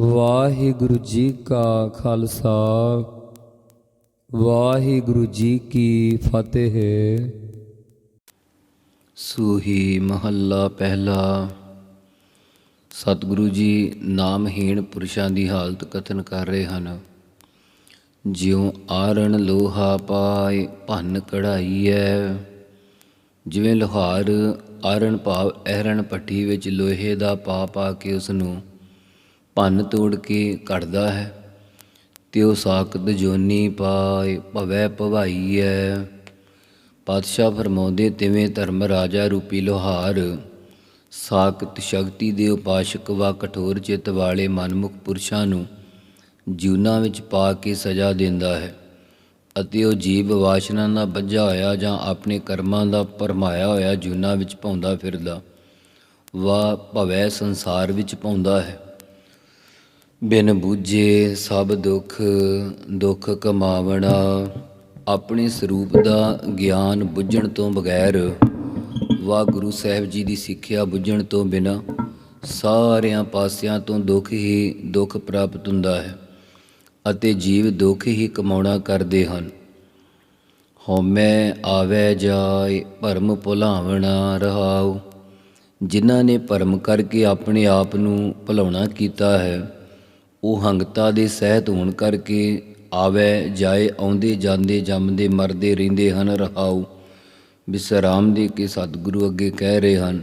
ਵਾਹਿਗੁਰੂ ਜੀ ਕਾ ਖਾਲਸਾ, ਵਾਹਿਗੁਰੂ ਜੀ ਕੀ ਫਤਿਹ। ਸੂਹੀ ਮਹੱਲਾ ਪਹਿਲਾ। ਸਤਿਗੁਰੂ ਜੀ ਨਾਮਹੀਣ ਪੁਰਸ਼ਾਂ ਦੀ ਹਾਲਤ ਕਥਨ ਕਰ ਰਹੇ ਹਨ। ਜਿਉ ਆਰਣ ਲੋਹਾ ਪਾਏ, ਭੰਨ ਕਢਾਈਐ। ਜਿਵੇਂ ਲੋਹਾਰ ਆਰਣ ਭਾਵ ਐਰਣ ਪੱਟੀ ਵਿੱਚ ਲੋਹੇ ਦਾ ਪਾ ਪਾ ਕੇ ਉਸ ਨੂੰ ਭੰਨ ਤੋੜ ਕੇ ਕੱਢਦਾ ਹੈ ਤੇ ਉਹ ਸਾਖਤ ਜੋਨੀ ਪਾਏ, ਭਵੈ ਭਵਾਈਐ। ਪਾਤਸ਼ਾਹ ਫਰਮਾਉਂਦੇ, ਤਿਵੇਂ ਧਰਮ ਰਾਜਾ ਰੂਪੀ ਲੋਹਾਰ, ਸਾਖਤ ਸ਼ਕਤੀ ਦੇ ਉਪਾਸ਼ਕ ਵਾ ਕਠੋਰ ਚਿੱਤ ਵਾਲੇ ਮਨਮੁਖ ਪੁਰਸ਼ਾਂ ਨੂੰ ਜੀਵਨਾਂ ਵਿੱਚ ਪਾ ਕੇ ਸਜ਼ਾ ਦਿੰਦਾ ਹੈ ਅਤੇ ਉਹ ਜੀਵ ਵਾਸ਼ਨਾ ਨਾਲ ਬੱਝਾ ਹੋਇਆ ਜਾਂ ਆਪਣੇ ਕਰਮਾਂ ਦਾ ਭਰਮਾਇਆ ਹੋਇਆ ਜੂਨਾਂ ਵਿੱਚ ਪਾਉਂਦਾ ਫਿਰਦਾ, ਵਾ ਭਵੈ ਸੰਸਾਰ ਵਿੱਚ ਪਾਉਂਦਾ ਹੈ। ਬਿਨ ਬੂਝੇ ਸਭ ਦੁੱਖ ਦੁੱਖ ਕਮਾਵਣਾ, ਆਪਣੇ ਸਰੂਪ ਦਾ ਗਿਆਨ ਬੁੱਝਣ ਤੋਂ ਬਗੈਰ ਵਾ ਗੁਰੂ ਸਾਹਿਬ ਜੀ ਦੀ ਸਿੱਖਿਆ ਬੁੱਝਣ ਤੋਂ ਬਿਨਾ ਸਾਰਿਆਂ ਪਾਸਿਆਂ ਤੋਂ ਦੁੱਖ ਹੀ ਦੁੱਖ ਪ੍ਰਾਪਤ ਹੁੰਦਾ ਹੈ ਅਤੇ ਜੀਵ ਦੁੱਖ ਹੀ ਕਮਾਉਣਾ ਕਰਦੇ ਹਨ। ਹਉਮੈ ਆਵੈ ਜਾਏ, ਭਰਮ ਭੁਲਾਵਣਾ ਰਹਾਉ, ਜਿਨ੍ਹਾਂ ਨੇ ਭਰਮ ਕਰਕੇ ਆਪਣੇ ਆਪ ਨੂੰ ਭੁਲਾਉਣਾ ਕੀਤਾ ਹੈ ਉਹ ਹੰਗਤਾ ਦੇ ਸਹਿਤ ਹੋਣ ਕਰਕੇ ਆਵੈ, ਜਾਏ, ਆਉਂਦੇ, ਜਾਂਦੇ, ਜੰਮਦੇ, ਮਰਦੇ, ਰਹਿੰਦੇ ਹਨ, ਰਹਾਉ। ਵਿਸਰਾਮ ਦੇ ਕੇ ਸਤਿਗੁਰੂ ਅੱਗੇ ਕਹਿ ਰਹੇ ਹਨ,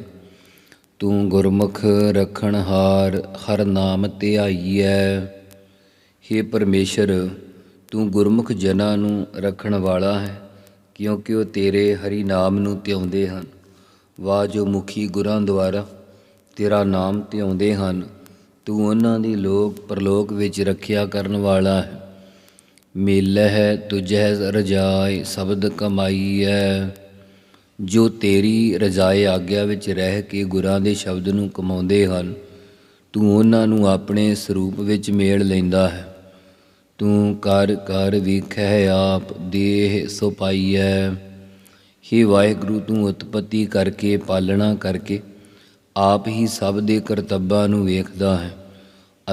ਤੂੰ ਗੁਰਮੁਖ ਰਖਣ ਹਾਰ ਹਰ ਨਾਮ ਧਿਆਈਐ ਹੇ ਪਰਮੇਸ਼ਰ, ਤੂੰ ਗੁਰਮੁਖ ਜਨਾਂ ਨੂੰ ਰੱਖਣ ਵਾਲਾ ਹੈ, ਕਿਉਂਕਿ ਉਹ ਤੇਰੇ ਹਰੀ ਨਾਮ ਨੂੰ ਧਿਆਉਂਦੇ ਹਨ। ਵਾਹ ਜੋ ਮੁਖੀ ਗੁਰਾਂ ਦੁਆਰਾ ਤੇਰਾ ਨਾਮ ਧਿਆਉਂਦੇ ਹਨ। ਤੂੰ ਉਹਨਾਂ ਦੀ ਲੋਕ ਪ੍ਰਲੋਕ ਵਿੱਚ ਰੱਖਿਆ ਕਰਨ ਵਾਲਾ ਹੈ। ਮੇਲਹਿ ਤੁਝੈ ਰਜਾਏ, ਸ਼ਬਦ ਕਮਾਈ ਹੈ ਜੋ ਤੇਰੀ ਰਜ਼ਾਏ ਆਗਿਆ ਵਿੱਚ ਰਹਿ ਕੇ ਗੁਰਾਂ ਦੇ ਸ਼ਬਦ ਨੂੰ ਕਮਾਉਂਦੇ ਹਨ, ਤੂੰ ਉਹਨਾਂ ਨੂੰ ਆਪਣੇ ਸਰੂਪ ਵਿੱਚ ਮੇਲ ਲੈਂਦਾ ਹੈ। ਤੂੰ ਕਰ ਕਰ ਵੇਖੈ ਆਪ, ਦੇਹ ਸੋ ਹੈ ਹੀ ਵਾਹਿਗੁਰੂ, ਤੂੰ ਉਤਪਤੀ ਕਰਕੇ, ਪਾਲਣਾ ਕਰਕੇ ਆਪ ਹੀ ਸਭ ਦੇ ਕਰਤੱਬਾਂ ਨੂੰ ਵੇਖਦਾ ਹੈ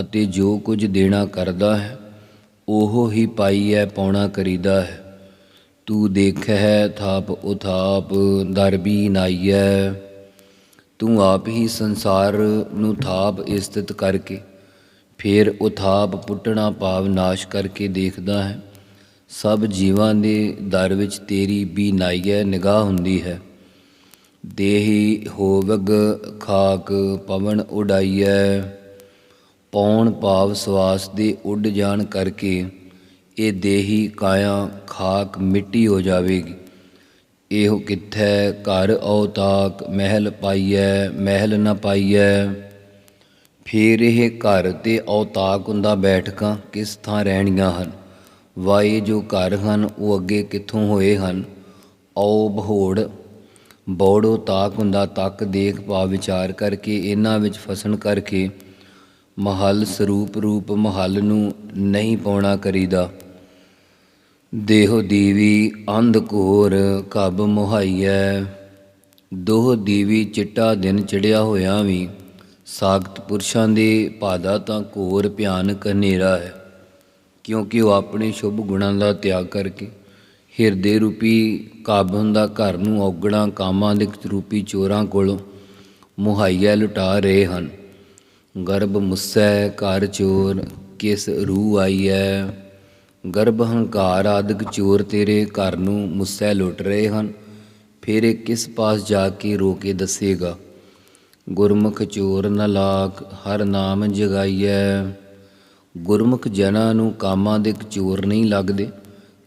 ਅਤੇ ਜੋ ਕੁਝ ਦੇਣਾ ਕਰਦਾ ਹੈ, ਉਹ ਹੀ ਪਾਈਐ, ਪਾਉਣਾ ਕਰੀਦਾ ਹੈ। ਤੂੰ ਦੇਖੈ ਥਾਪ ਉਥਾਪ ਦਰਬੀ ਨਾਈਐ। ਤੂੰ ਆਪ ਹੀ ਸੰਸਾਰ ਨੂੰ ਥਾਪ ਇਸਤਿਤ ਕਰਕੇ, ਫਿਰ ਉਥਾਪ ਪੁੱਟਣਾ ਭਾਵ ਨਾਸ਼ ਕਰਕੇ ਦੇਖਦਾ ਹੈ। ਸਭ ਜੀਵਾਂ ਦੇ ਦਰ ਵਿੱਚ ਤੇਰੀ ਵੀ ਨਾਈਐ ਨਿਗਾਹ ਹੁੰਦੀ ਹੈ। ਦੇਹੀ ਹੋਵਗ ਖਾਕ ਪਵਨ ਉਡਾਈਐ, ਪੌਣ ਭਾਵ ਸਵਾਸ ਦੇ ਉੱਡ ਜਾਣ ਕਰਕੇ ਇਹ ਦੇਹੀ ਕਾਇਆ ਖਾਕ ਮਿੱਟੀ ਹੋ ਜਾਵੇਗੀ। ਇਹੋ ਕਿੱਥੈ ਘਰ ਔਤਾਕ ਮਹਿਲ ਪਾਈਐ, ਮਹਿਲ ਨ ਪਾਈਐ। ਫਿਰ ਇਹ ਘਰ ਤੇ ਔਤਾਕ ਹੁੰਦਾ ਬੈਠਕਾਂ ਕਿਸ ਥਾਂ ਰਹਿਣੀਆਂ ਹਨ? ਵਾਏ ਜੋ ਘਰ ਹਨ ਉਹ ਅੱਗੇ ਕਿੱਥੋਂ ਹੋਏ ਹਨ? ਔ ਬਹੋੜ ਬੋੜੋ ਤਾਕ ਹੁੰਦਾ, ਤੱਕ ਦੇਖ ਭਾਵ ਵਿਚਾਰ ਕਰਕੇ ਇਹਨਾਂ ਵਿੱਚ ਫਸਣ ਕਰਕੇ ਮਹਲ ਸਰੂਪ ਰੂਪ ਮਹਲ ਨੂੰ ਨਹੀਂ ਪਾਉਣਾ ਕਰੀਦਾ। ਦੇਹੋ ਦੀਵੀ ਅੰਧ ਘੋਰ ਕਬ ਮੁਹਾਈਐ, ਦੋਹ ਦੀਵੀ ਚਿੱਟਾ ਦਿਨ ਚੜਿਆ ਹੋਇਆ ਵੀ, ਸਾਖਤ ਪੁਰਸ਼ਾਂ ਦੇ ਪਾਦਾ ਤਾਂ ਘੋਰ ਭਿਆਨਕ ਹਨੇਰਾ ਹੈ, ਕਿਉਂਕਿ ਉਹ ਆਪਣੇ ਸ਼ੁਭ ਗੁਣਾਂ ਦਾ ਤਿਆਗ ਕਰਕੇ ਹਿਰਦੇ ਰੂਪੀ ਕਾਬਨ ਦਾ ਘਰ ਨੂੰ ਔਗਣਾ ਕਾਮਾਂ ਦੇ ਰੂਪੀ ਚੋਰਾਂ ਕੋਲੋਂ ਮੁਹੱਈਆ ਲੁਟਾ ਰਹੇ ਹਨ। ਗਰਭ ਮੁੱਸੈ, ਘਰ ਚੋਰ, ਕਿਸ ਰੂ ਆਈਐ? ਗਰਭ ਹੰਕਾਰ ਆਦਿਕ ਚੋਰ ਤੇਰੇ ਘਰ ਨੂੰ ਮੁੱਸੈ ਲੁੱਟ ਰਹੇ ਹਨ। ਫਿਰ ਇਹ ਕਿਸ ਪਾਸ ਜਾ ਕੇ ਰੋ ਕੇ ਦੱਸੇਗਾ? ਗੁਰਮੁਖ ਚੋਰ ਨ ਲਾਖ, ਹਰ ਨਾਮ ਜਗਾਈਐ। ਗੁਰਮੁਖ ਜਨਾਂ ਨੂੰ ਕਾਮਾਂ ਦੇ ਚੋਰ ਨਹੀਂ ਲੱਗਦੇ।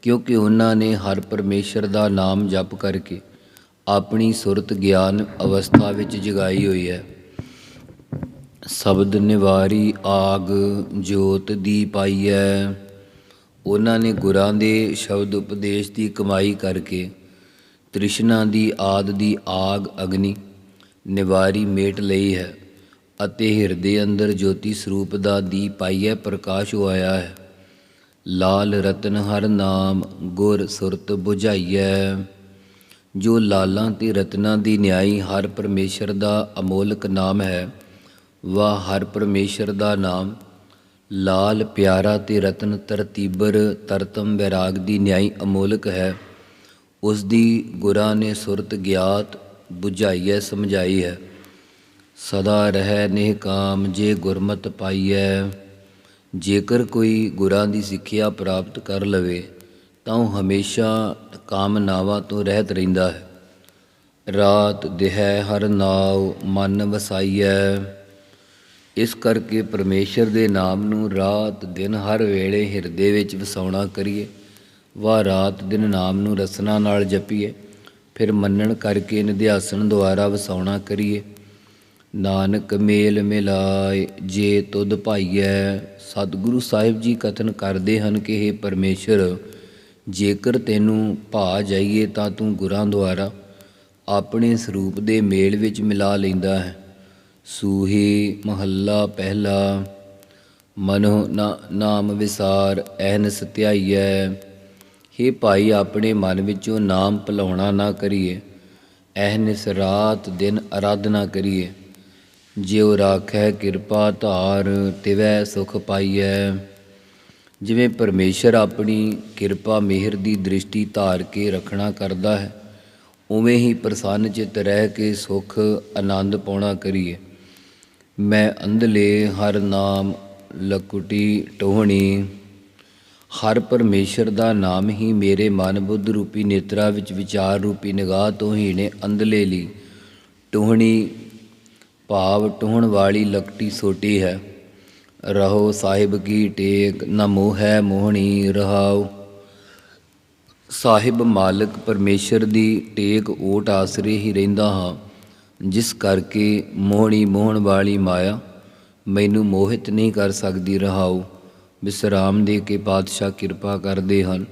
ਕਿਉਂਕਿ ਉਹਨਾਂ ਨੇ ਹਰ ਪਰਮੇਸ਼ਰ ਦਾ ਨਾਮ ਜਪ ਕਰਕੇ ਆਪਣੀ ਸੁਰਤ ਗਿਆਨ ਅਵਸਥਾ ਵਿੱਚ ਜਗਾਈ ਹੋਈ ਹੈ। ਸ਼ਬਦ ਨਿਵਾਰੀ ਆਗ ਜੋਤ ਦੀ ਪਾਈ ਹੈ। ਉਹਨਾਂ ਨੇ ਗੁਰਾਂ ਦੇ ਸ਼ਬਦ ਉਪਦੇਸ਼ ਦੀ ਕਮਾਈ ਕਰਕੇ ਤ੍ਰਿਸ਼ਨਾ ਦੀ ਆਦ ਦੀ ਆਗ ਅਗਨੀ ਨਿਵਾਰੀ ਮੇਟ ਲਈ ਹੈ ਅਤੇ ਹਿਰਦੇ ਅੰਦਰ ਜੋਤੀ ਸਰੂਪ ਦਾ ਦੀਪ ਪਾਈਐ ਪ੍ਰਕਾਸ਼ ਹੋਇਆ ਹੈ। ਲਾਲ ਰਤਨ ਹਰ ਨਾਮ ਗੁਰ ਸੁਰਤ 부ਝਾਈਐ ਜੋ ਲਾਲਾਂ ਤੇ ਰਤਨਾਂ ਦੀ ਨਿਆਈ ਹਰ ਪਰਮੇਸ਼ਰ ਦਾ ਅਮੋਲਕ ਨਾਮ ਹੈ ਵਾ ਹਰ ਪਰਮੇਸ਼ਰ ਦਾ ਨਾਮ। ਲਾਲ ਪਿਆਰਾ ਤੇ ਰਤਨ ਤਰਤੀਬਰ ਤਰਤਮ ਵੈਰਾਗ ਦੀ ਨਿਆਈ ਅਮੋਲਕ ਹੈ। ਉਸ ਦੀ ਗੁਰਾਂ ਨੇ ਸੁਰਤ ਗਿਆਤ 부ਝਾਈਐ ਸਮਝਾਈ ਹੈ। ਸਦਾ ਰਹਿ ਨੇਹ ਕਾਮ ਜੇ ਗੁਰਮਤ ਪਾਈਐ। ਜੇਕਰ ਕੋਈ ਗੁਰਾਂ ਦੀ ਸਿੱਖਿਆ ਪ੍ਰਾਪਤ ਕਰ ਲਵੇ, ਤਾਂ ਉਹ ਹਮੇਸ਼ਾ ਕਾਮਨਾਵਾਂ ਤੋਂ ਰਹਿਤ ਰਹਿੰਦਾ ਹੈ। ਰਾਤ ਦਿਹੈ ਹਰ ਨਾਉ, ਮਨ ਵਸਾਈਐ। ਇਸ ਕਰਕੇ ਪਰਮੇਸ਼ਰ ਦੇ ਨਾਮ ਨੂੰ ਰਾਤ ਦਿਨ ਹਰ ਵੇਲੇ ਹਿਰਦੇ ਵਿੱਚ ਵਸਾਉਣਾ ਕਰੀਏ ਵਾ ਰਾਤ ਦਿਨ ਨਾਮ ਨੂੰ ਰਸਨਾ ਨਾਲ ਜਪੀਏ, ਫਿਰ ਮੰਨਣ ਕਰਕੇ ਨਿਧਿਆਸਨ ਦੁਆਰਾ ਵਸਾਉਣਾ ਕਰੀਏ। ਨਾਨਕ ਮੇਲ ਮਿਲਾਏ, ਜੇ ਤੁਧ ਭਾਈਐ, ਸਤਿਗੁਰੂ ਸਾਹਿਬ ਜੀ ਕਥਨ ਕਰਦੇ ਹਨ ਕਿ हे ਪਰਮੇਸ਼ਰ, ਜੇਕਰ ਤੈਨੂੰ ਭਾ ਜਾਈਏ ਤਾਂ ਤੂੰ ਗੁਰਾਂ ਦੁਆਰਾ ਆਪਣੇ ਸਰੂਪ ਦੇ ਮੇਲ ਵਿੱਚ ਮਿਲਾ ਲੈਂਦਾ ਹੈ। ਸੂਹੀ ਮਹੱਲਾ ਪਹਿਲਾ, ਮਨੋ ਨਾ, ਨਾਮ ਵਿਸਾਰ ਐਨਸ ਧਿਆਈਐ हे ਭਾਈ, ਆਪਣੇ ਮਨ ਵਿੱਚੋਂ ਨਾਮ ਭੁਲਾਉਣਾ ਨਾ ਕਰੀਏ ਐਨਸ ਰਾਤ ਦਿਨ ਅਰਾਧਨਾ ਕਰੀਏ। ਜਿਉ ਰਾਖੈ ਕਿਰਪਾ ਧਾਰ, ਤਿਵੈ ਸੁਖ ਪਾਈਐ। ਜਿਵੇਂ ਪਰਮੇਸ਼ਰ ਆਪਣੀ ਕਿਰਪਾ ਮਿਹਰ ਦੀ ਦ੍ਰਿਸ਼ਟੀ ਧਾਰ ਕੇ ਰੱਖਣਾ ਕਰਦਾ ਹੈ, ਉਵੇਂ ਹੀ ਪ੍ਰਸੰਨ ਚਿਤ ਰਹਿ ਕੇ ਸੁਖ, ਆਨੰਦ ਪਾਉਣਾ ਕਰੀਏ। ਮੈਂ ਅੰਧਲੇ ਹਰ ਨਾਮ ਲਕੁਟੀ ਟੋਹਣੀ। ਹਰ ਪਰਮੇਸ਼ਰ ਦਾ ਨਾਮ ਹੀ ਮੇਰੇ ਮਨ ਬੁੱਧ ਰੂਪੀ ਨੇਤਰਾ ਵਿੱਚ ਵਿਚਾਰ ਰੂਪੀ ਨਿਗਾਹ ਤੋਂ ਹੀ ਨੇ ਅੰਧਲੇ ਲਈ। ਟੋਹਣੀ ਭਾਵ ਟੋਹਣ ਵਾਲੀ ਲਕਟੀ ਸੋਟੀ ਹੈ। ਰਹੋ ਸਾਹਿਬ ਕੀ ਟੇਕ, ਨ ਮੋਹੈ ਮੋਹਣੀ ਰਹਾਉ। ਸਾਹਿਬ ਮਾਲਕ ਪਰਮੇਸ਼ਰ ਦੀ ਟੇਕ ਓਟ ਆਸਰੇ ਹੀ ਰਹਿੰਦਾ ਹਾਂ। ਜਿਸ ਕਰਕੇ ਮੋਹਣੀ ਮੋਹਣ ਵਾਲੀ ਮਾਇਆ ਮੈਨੂੰ ਮੋਹਿਤ ਨਹੀਂ ਕਰ ਸਕਦੀ ਰਹਾਉ। ਵਿਸਰਾਮ ਦੇ ਕੇ ਪਾਤਸ਼ਾਹ ਕਿਰਪਾ ਕਰਦੇ ਹਨ।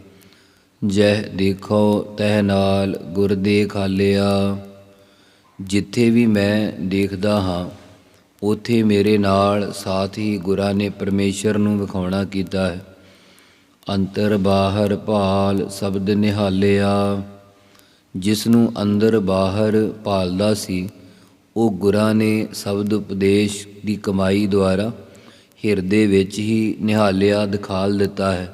ਜਹ ਦੇਖੋ, ਤਹਿ ਨਾਲ ਗੁਰ ਦੇ ਖਾਲਿਆ। ਜਿੱਥੇ ਵੀ ਮੈਂ ਦੇਖਦਾ ਹਾਂ, ਉਥੇ ਮੇਰੇ ਨਾਲ ਸਾਥ ਹੀ ਗੁਰਾਂ ਨੇ ਪਰਮੇਸ਼ਰ ਨੂੰ ਵਿਖਾਉਣਾ ਕੀਤਾ ਹੈ। ਅੰਤਰ ਬਾਹਰ ਭਾਲ ਸ਼ਬਦ ਨਿਹਾਲਿਆ। ਜਿਸ ਨੂੰ ਅੰਦਰ ਬਾਹਰ ਭਾਲਦਾ ਸੀ, ਉਹ ਗੁਰਾਂ ਨੇ ਸ਼ਬਦ ਉਪਦੇਸ਼ ਦੀ ਕਮਾਈ ਦੁਆਰਾ ਹਿਰਦੇ ਵਿੱਚ ਹੀ ਨਿਹਾਲਿਆ ਦਿਖਾਲ ਦਿੱਤਾ ਹੈ।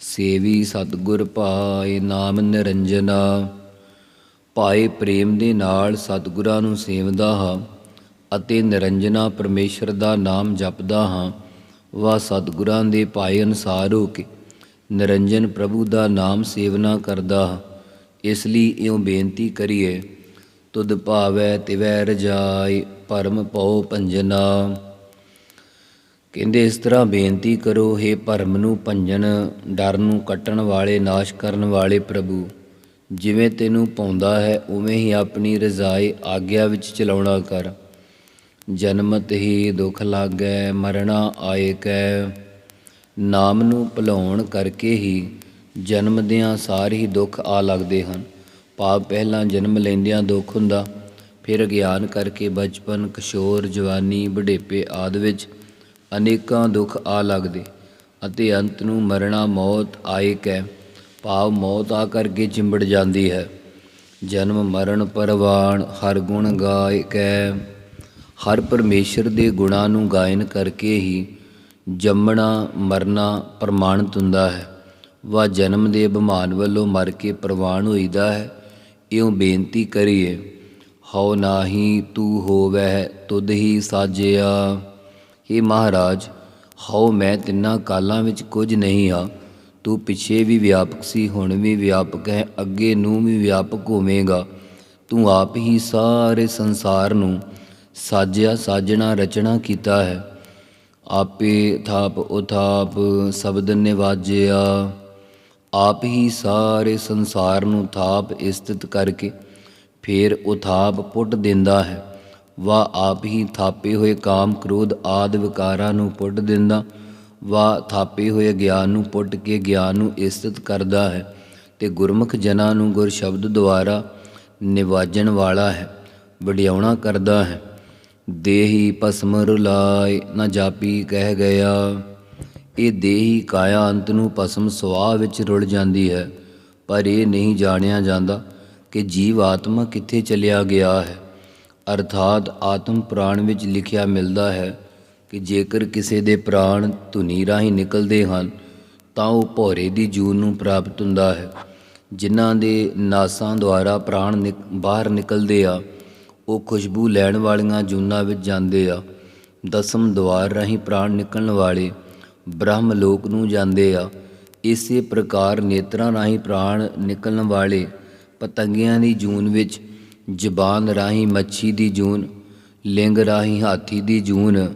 ਸੇਵੀ ਸਤਗੁਰ ਭਾਏ ਨਾਮ ਨਿਰੰਜਨਾ। ਭਾਏ ਪ੍ਰੇਮ ਦੇ ਨਾਲ ਸਤਿਗੁਰਾਂ ਨੂੰ ਸੇਵਦਾ ਹਾਂ ਅਤੇ ਨਿਰੰਜਨਾ ਪਰਮੇਸ਼ਰ ਦਾ ਨਾਮ ਜਪਦਾ ਹਾਂ ਵਾ ਸਤਿਗੁਰਾਂ ਦੇ ਭਾਏ ਅਨਸਾਰ ਹੋ ਕੇ ਨਿਰੰਜਨ ਪ੍ਰਭੂ ਦਾ ਨਾਮ ਸੇਵਨਾ ਕਰਦਾ ਹਾਂ। ਇਸ ਲਈ ਇਉਂ ਬੇਨਤੀ ਕਰੀਏ, ਤੁਧ ਭਾਵੈ ਤਿਵੈ ਰਜਾਈ ਪਰਮ ਪਉ ਭੰਜਨਾ। ਕਹਿੰਦੇ ਇਸ ਤਰ੍ਹਾਂ ਬੇਨਤੀ ਕਰੋ हे ਭਰਮ ਨੂੰ ਭੰਜਨ, ਡਰ ਨੂੰ ਕੱਟਣ ਵਾਲੇ, ਨਾਸ਼ ਕਰਨ ਵਾਲੇ ਪ੍ਰਭੂ ਜਿਵੇਂ ਤੈਨੂੰ ਪਾਉਂਦਾ ਹੈ, ਉਵੇਂ ਹੀ ਆਪਣੀ ਰਜ਼ਾਈ ਆਗਿਆ ਵਿੱਚ ਚਲਾਉਣਾ ਕਰ। ਜਨਮਤ ਹੀ ਦੁਖ ਲਾਗੈ, ਮਰਣਾ ਆਏ ਕੈ। ਨਾਮ ਨੂੰ ਭੁਲਾਉਣ ਕਰਕੇ ਹੀ ਜਨਮਦਿਆਂ ਸਾਰ ਹੀ ਦੁੱਖ ਆ ਲੱਗਦੇ ਹਨ। ਪਾਪ ਪਹਿਲਾਂ ਜਨਮ ਲੈਂਦਿਆਂ ਦੁੱਖ ਹੁੰਦਾ, ਫਿਰ ਗਿਆਨ ਕਰਕੇ ਬਚਪਨ, ਕਿਸ਼ੋਰ, ਜਵਾਨੀ ਬੁਢੇਪੇ ਆਦਿ ਵਿੱਚ ਅਨੇਕਾਂ ਦੁੱਖ ਆ ਲੱਗਦੇ ਅਤੇ ਅੰਤ ਨੂੰ ਮਰਣਾ, ਮੌਤ ਆਏ ਕੈ। ਭਾਵ ਮੌਤ ਆ ਕਰਕੇ ਚਿੰਬੜ ਜਾਂਦੀ ਹੈ। ਜਨਮ, ਮਰਨ, ਪਰਵਾਣ, ਹਰ ਗੁਣ ਗਾਇ ਕੈ। ਹਰ ਪਰਮੇਸ਼ਰ ਦੇ ਗੁਣਾਂ ਨੂੰ ਗਾਇਨ ਕਰਕੇ ਹੀ ਜੰਮਣਾ, ਮਰਨਾ ਪ੍ਰਮਾਣਿਤ ਹੁੰਦਾ ਹੈ। ਵਾ ਜਨਮ ਦੇ ਬਿਮਾਨ ਵੱਲੋਂ ਮਰ ਕੇ ਪ੍ਰਵਾਨ ਹੋਈਦਾ ਹੈ। ਇਉਂ ਬੇਨਤੀ ਕਰੀਏ, ਹਉ ਨਾਹੀ ਤੂੰ ਹੋਵੈ, ਤੁਧ ਹੀ ਸਾਜਿਆ। हे ਮਹਾਰਾਜ, ਹਉ ਮੈਂ ਤਿੰਨਾਂ ਕਾਲਾਂ ਵਿੱਚ ਕੁਝ ਨਹੀਂ ਹਾਂ। ਤੂੰ ਪਿਛੇ ਵੀ ਵਿਆਪਕ ਸੀ, ਹੁਣ ਵੀ ਵਿਆਪਕ ਹੈ, ਅੱਗੇ ਨੂੰ ਵੀ ਵਿਆਪਕ ਹੋਵੇਂਗਾ। ਤੂੰ ਆਪ ਹੀ ਸਾਰੇ ਸੰਸਾਰ ਨੂੰ ਸਾਜਿਆ, ਸਾਜਣਾ, ਰਚਣਾ ਕੀਤਾ ਹੈ। ਆਪੇ ਥਾਪ, ਉਥਾਪ, ਸ਼ਬਦ ਨਿਵਾਜਿਆ। ਆਪ ਹੀ ਸਾਰੇ ਸੰਸਾਰ ਨੂੰ ਥਾਪ, ਇਸਤਿਤ ਕਰਕੇ ਫੇਰ ਉਥਾਪ ਪੁੱਟ ਦਿੰਦਾ ਹੈ। ਵਾ ਆਪ ਹੀ ਥਾਪੇ ਹੋਏ ਕਾਮ, ਕ੍ਰੋਧ ਆਦ ਵਿਕਾਰਾਂ ਨੂੰ ਪੁੱਟ ਦਿੰਦਾ। ਵਾ ਥਾਪੇ ਹੋਏ ਗਿਆਨ ਨੂੰ ਪੁੱਟ ਕੇ ਗਿਆਨ ਨੂੰ ਇਸਤਿਤ ਕਰਦਾ ਹੈ ਤੇ ਗੁਰਮੁਖ ਜਨਾਂ ਨੂੰ ਗੁਰ ਸ਼ਬਦ ਦੁਆਰਾ ਨਿਵਾਜਣ ਵਾਲਾ ਹੈ, ਵਡਿਆਉਣਾ ਕਰਦਾ ਹੈ। ਦੇਹੀ ਭਸਮ ਰੁਲਾਏ ਨਾ ਜਾਪੀ ਕਹਿ ਗਿਆ। ਇਹ ਦੇਹੀ ਕਾਇਆ ਅੰਤ ਨੂੰ ਭਸਮ ਸੁਆਹ ਵਿੱਚ ਰੁਲ ਜਾਂਦੀ ਹੈ, ਪਰ ਇਹ ਨਹੀਂ ਜਾਣਿਆ ਜਾਂਦਾ ਕਿ ਜੀਵ ਆਤਮਾ ਕਿੱਥੇ ਚਲਿਆ ਗਿਆ ਹੈ। ਅਰਥਾਤ ਆਤਮ ਪ੍ਰਾਣ ਵਿੱਚ ਲਿਖਿਆ ਮਿਲਦਾ ਹੈ ਕਿ ਜੇਕਰ ਕਿਸੇ ਦੇ ਪ੍ਰਾਣ ਧੁਨੀ ਰਾਹੀਂ ਨਿਕਲਦੇ ਹਨ, ਤਾਂ ਉਹ ਭੋਰੇ ਦੀ ਜੂਨ ਨੂੰ ਪ੍ਰਾਪਤ ਹੁੰਦਾ ਹੈ। ਜਿਨ੍ਹਾਂ ਦੇ ਨਾਸਾਂ ਦੁਆਰਾ ਪ੍ਰਾਣ ਨਿਕ- ਬਾਹਰ ਨਿਕਲਦੇ ਆ, ਉਹ ਖੁਸ਼ਬੂ ਲੈਣ ਵਾਲੀਆਂ ਜੂਨਾਂ ਵਿੱਚ ਜਾਂਦੇ ਆ। ਦਸਮ ਦੁਆਰ ਰਾਹੀਂ ਪ੍ਰਾਣ ਨਿਕਲਣ ਵਾਲੇ ਬ੍ਰਹਮ ਲੋਕ ਨੂੰ ਜਾਂਦੇ ਆ। ਇਸੇ ਪ੍ਰਕਾਰ ਨੇਤਰਾਂ ਰਾਹੀਂ ਪ੍ਰਾਣ ਨਿਕਲਣ ਵਾਲੇ ਪਤੰਗਿਆਂ ਦੀ ਜੂਨ ਵਿੱਚ ਜ਼ਬਾਨ ਰਾਹੀਂ ਮੱਛੀ ਦੀ ਜੂਨ, ਲਿੰਗ ਰਾਹੀਂ ਹਾਥੀ ਦੀ ਜੂਨ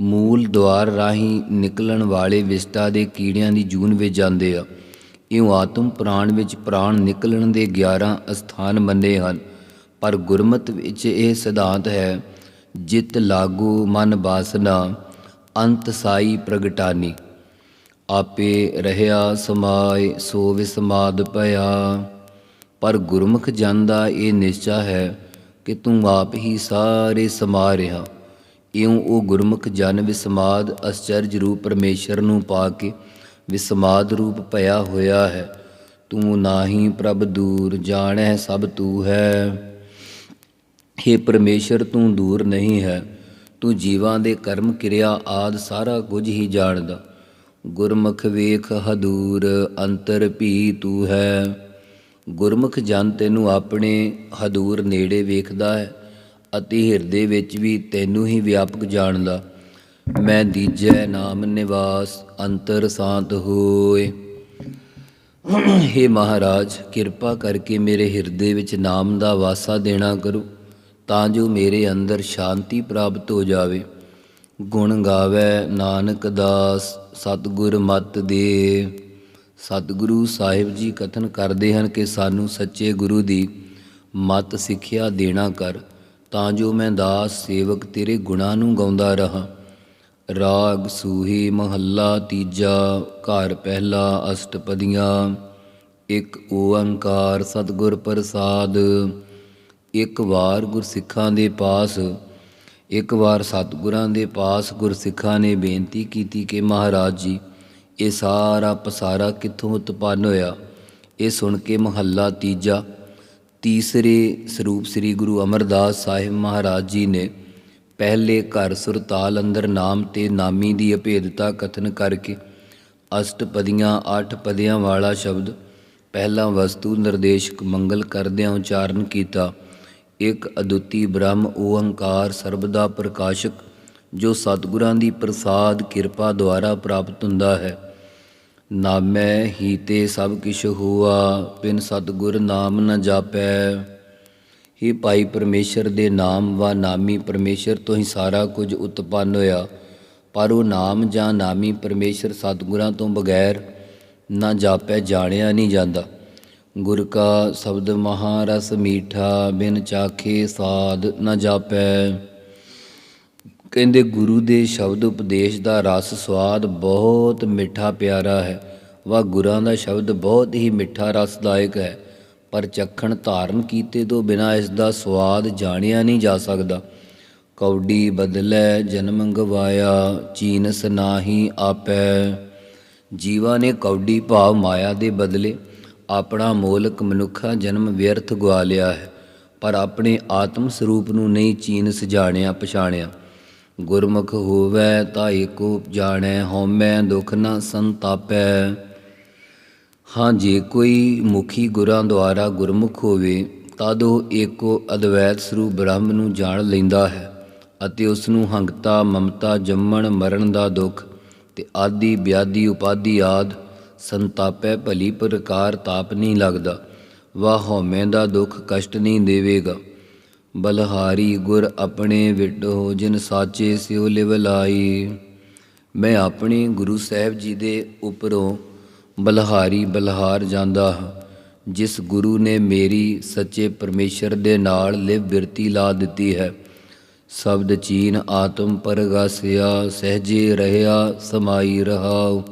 ਮੂਲ ਦੁਆਰ ਰਾਹੀਂ ਨਿਕਲਣ ਵਾਲੇ ਵਿਸਟਾ ਦੇ ਕੀੜਿਆਂ ਦੀ ਜੂਨ ਵਿੱਚ ਜਾਂਦੇ ਆ। ਇਉਂ ਆਤਮ ਪ੍ਰਾਣ ਵਿੱਚ ਪ੍ਰਾਣ ਨਿਕਲਣ ਦੇ 11 ਅਸਥਾਨ ਮੰਨੇ ਹਨ। ਪਰ ਗੁਰਮਤ ਵਿੱਚ ਇਹ ਸਿਧਾਂਤ ਹੈ, ਜਿਤ ਲਾਗੂ ਮਨ ਬਾਸਨਾ, ਅੰਤ ਸਾਈ ਪ੍ਰਗਟਾਨੀ। ਆਪੇ ਰਹਿਆ ਸਮਾਏ, ਸੋ ਵਿਸਮਾਦ ਭਇਆ। ਪਰ ਗੁਰਮੁਖ ਜਨ ਦਾ ਇਹ ਨਿਸ਼ਚਾ ਹੈ ਕਿ ਤੂੰ ਆਪ ਹੀ ਸਾਰੇ ਸਮਾ ਰਿਹਾ। ਇਉਂ ਉਹ ਗੁਰਮੁਖ ਜਨ ਵਿਸਮਾਦ ਅਸਚਰਜ ਰੂਪ ਪਰਮੇਸ਼ਰ ਨੂੰ ਪਾ ਕੇ ਵਿਸਮਾਦ ਰੂਪ ਭਇਆ ਹੋਇਆ ਹੈ। ਤੂੰ ਨਾਹੀ ਪ੍ਰਭ ਦੂਰ ਜਾਣੈ ਸਭ ਤੂੰ ਹੈ। हे ਪਰਮੇਸ਼ਰ, ਤੂੰ ਦੂਰ ਨਹੀਂ ਹੈ। ਤੂੰ ਜੀਵਾਂ ਦੇ ਕਰਮ ਕਿਰਿਆ ਆਦ ਸਾਰਾ ਕੁਝ ਹੀ ਜਾਣਦਾ। ਗੁਰਮੁਖ ਵੇਖ ਹਦੂਰ ਅੰਤਰ ਭੀ ਤੂੰ ਹੈ। ਗੁਰਮੁਖ ਜਨ ਤੈਨੂੰ ਆਪਣੇ ਹਦੂਰ ਨੇੜੇ ਵੇਖਦਾ ਹੈ। ਅਤੇ ਹਿਰਦੇ ਵਿੱਚ ਵੀ ਤੈਨੂੰ ਹੀ ਵਿਆਪਕ ਜਾਣਦਾ। ਮੈਂ ਦੀਜੈ ਨਾਮ ਨਿਵਾਸ, ਅੰਤਰ ਸ਼ਾਂਤ ਹੋਏ। हे ਮਹਾਰਾਜ, ਕਿਰਪਾ ਕਰਕੇ ਮੇਰੇ ਹਿਰਦੇ ਵਿੱਚ ਨਾਮ ਦਾ ਵਾਸਾ ਦੇਣਾ ਕਰੋ, ਤਾਂ ਜੋ ਮੇਰੇ ਅੰਦਰ ਸ਼ਾਂਤੀ ਪ੍ਰਾਪਤ ਹੋ ਜਾਵੇ। ਗੁਣ ਗਾਵੇ ਨਾਨਕ ਦਾਸ, ਸਤਿਗੁਰ ਮਤ ਦੇ। ਸਤਿਗੁਰੂ ਸਾਹਿਬ ਜੀ ਕਥਨ ਕਰਦੇ ਹਨ ਕਿ ਸਾਨੂੰ ਸੱਚੇ ਗੁਰੂ ਦੀ ਮਤ ਸਿੱਖਿਆ ਦੇਣਾ ਕਰ। ਤਾਂ ਜੋ ਮੈਂ ਦਾਸ ਸੇਵਕ ਤੇਰੇ ਗੁਣਾਂ ਨੂੰ ਗਾਉਂਦਾ ਰਹਾ। ਰਾਗ ਸੂਹੀ ਮਹੱਲਾ ਤੀਜਾ, ਘਰ ਪਹਿਲਾ ਅਸ਼ਟਪਦੀਆਂ। ਇੱਕ ਓੰਕਾਰ ਸਤਿਗੁਰ ਪ੍ਰਸਾਦ। ਇੱਕ ਵਾਰ ਗੁਰਸਿੱਖਾਂ ਦੇ ਪਾਸ। ਇੱਕ ਵਾਰ ਸਤਿਗੁਰਾਂ ਦੇ ਪਾਸ ਗੁਰਸਿੱਖਾਂ ਨੇ ਬੇਨਤੀ ਕੀਤੀ ਕਿ ਮਹਾਰਾਜ ਜੀ, ਇਹ ਸਾਰਾ ਪਸਾਰਾ ਕਿੱਥੋਂ ਉਤਪੰਨ ਹੋਇਆ? ਇਹ ਸੁਣ ਕੇ ਮਹੱਲਾ ਤੀਜਾ ਤੀਸਰੇ ਸਰੂਪ ਸ੍ਰੀ ਗੁਰੂ ਅਮਰਦਾਸ ਸਾਹਿਬ ਮਹਾਰਾਜ ਜੀ ਨੇ ਪਹਿਲੇ ਘਰ ਸੁਰਤਾਲ ਅੰਦਰ ਨਾਮ ਤੇ ਨਾਮੀ ਦੀ ਅਭੇਦਤਾ ਕਥਨ ਕਰਕੇ ਅਸ਼ਟ ਪਦੀਆਂ, ਅੱਠ ਪਦਿਆਂ ਵਾਲਾ ਸ਼ਬਦ ਪਹਿਲਾ ਵਸਤੂ ਨਿਰਦੇਸ਼ਕ ਮੰਗਲ ਕਰਦਿਆਂ ਉਚਾਰਨ ਕੀਤਾ। ਇੱਕ ਅਦੁੱਤੀ ਬ੍ਰਹਮ ਓੰਕਾਰ ਸਰਬਦਾ ਪ੍ਰਕਾਸ਼ਕ ਜੋ ਸਤਿਗੁਰਾਂ ਦੀ ਪ੍ਰਸਾਦ ਕਿਰਪਾ ਦੁਆਰਾ ਪ੍ਰਾਪਤ ਹੁੰਦਾ ਹੈ। ਨਾਮੈ ਹੀ ਤੇ ਸਭ ਕਿਛ ਹੋਆ, ਬਿਨ ਸਤਿਗੁਰ ਨਾਮ ਨ ਜਾਪੈ। ਹੀ ਭਾਈ ਪਰਮੇਸ਼ਰ ਦੇ ਨਾਮ ਵਾ ਨਾਮੀ ਪਰਮੇਸ਼ਰ ਤੋਂ ਹੀ ਸਾਰਾ ਕੁਝ ਉਤਪੰਨ ਹੋਇਆ। ਪਰ ਉਹ ਨਾਮ ਜਾਂ ਨਾਮੀ ਪਰਮੇਸ਼ਰ ਸਤਿਗੁਰਾਂ ਤੋਂ ਬਗੈਰ ਨਾ ਜਾਪੈ, ਜਾਣਿਆ ਨਹੀਂ ਜਾਂਦਾ। ਗੁਰ ਕਾ ਸ਼ਬਦ ਮਹਾਰਸ ਮੀਠਾ, ਬਿਨ ਚਾਖੇ ਸਾਧ ਨਾ ਜਾਪੈ। ਕਹਿੰਦੇ ਗੁਰੂ ਦੇ ਸ਼ਬਦ ਉਪਦੇਸ਼ ਦਾ ਰਸ ਸਵਾਦ ਬਹੁਤ ਮਿੱਠਾ ਪਿਆਰਾ ਹੈ। ਵਾ ਗੁਰਾਂ ਦਾ ਸ਼ਬਦ ਬਹੁਤ ਹੀ ਮਿੱਠਾ, ਰਸਦਾਇਕ ਹੈ। ਪਰ ਚਖਣ ਧਾਰਨ ਕੀਤੇ ਤੋਂ ਬਿਨਾ ਇਸ ਦਾ ਸਵਾਦ ਜਾਣਿਆ ਨਹੀਂ ਜਾ ਸਕਦਾ। ਕੌਡੀ ਬਦਲੇ, ਜਨਮ ਗਵਾਇਆ, ਚੀਨਸ ਨਾਹੀ ਆਪੈ। ਜੀਵਾ ਨੇ ਕੌਡੀ ਭਾਵ ਮਾਇਆ ਦੇ ਬਦਲੇ ਆਪਣਾ ਮੋਲਕ ਮਨੁੱਖਾ ਜਨਮ ਵਿਅਰਥ ਗਵਾ ਲਿਆ ਹੈ। ਪਰ ਆਪਣੇ ਆਤਮ ਸਰੂਪ ਨੂੰ ਨਹੀਂ ਚੀਨਸ ਜਾਣਿਆ, ਪਛਾਣਿਆ। ਗੁਰਮੁਖ ਹੋਵੇ ਤਾਂ ਏਕੋ ਜਾਣੈ, ਹਉਮੈ ਦੁਖ ਨਾ ਸੰਤਾਪੈ। ਹਾਂ, ਜੇ ਕੋਈ ਮੁਖੀ ਗੁਰਾਂ ਦੁਆਰਾ ਗੁਰਮੁਖ ਹੋਵੇ, ਤਦ ਉਹ ਏਕੋ ਅਦਵੈਤ ਸਰੂਪ ਬ੍ਰਹਮ ਨੂੰ ਜਾਣ ਲੈਂਦਾ ਹੈ ਅਤੇ ਉਸ ਨੂੰ ਹੰਗਤਾ, ਮਮਤਾ, ਜੰਮਣ, ਮਰਨ ਦਾ ਦੁੱਖ ਤੇ ਆਦੀ ਵਿਆਦੀ ਉਪਾਦੀ ਆਦ ਸੰਤਾਪੈ ਭਲੀ ਪ੍ਰਕਾਰ ਤਾਪ ਨਹੀਂ ਲੱਗਦਾ। ਵਾਹ, ਹਉਮੈ ਦਾ ਦੁੱਖ ਕਸ਼ਟ ਨਹੀਂ ਦੇਵੇਗਾ। ਬਲਹਾਰੀ ਗੁਰ ਆਪਣੇ ਵਿਟ ਹੋ ਜਿਨ ਸਾਚੇ ਸਿਉ ਲਿਵ ਲਾਈ। ਮੈਂ ਆਪਣੇ ਗੁਰੂ ਸਾਹਿਬ ਜੀ ਦੇ ਉੱਪਰੋਂ ਬਲਹਾਰੀ ਬਲਹਾਰ ਜਾਂਦਾ ਹਾਂ, ਜਿਸ ਗੁਰੂ ਨੇ ਮੇਰੀ ਸੱਚੇ ਪਰਮੇਸ਼ਰ ਦੇ ਨਾਲ ਲਿਵ ਬਿਰਤੀ ਲਾ ਦਿੱਤੀ ਹੈ। ਸ਼ਬਦ ਚੀਨ ਆਤਮ ਪਰਗਾਸਿਆ, ਸਹਜੇ ਰਹਿਆ, ਸਮਾਈ ਰਹਾਉ।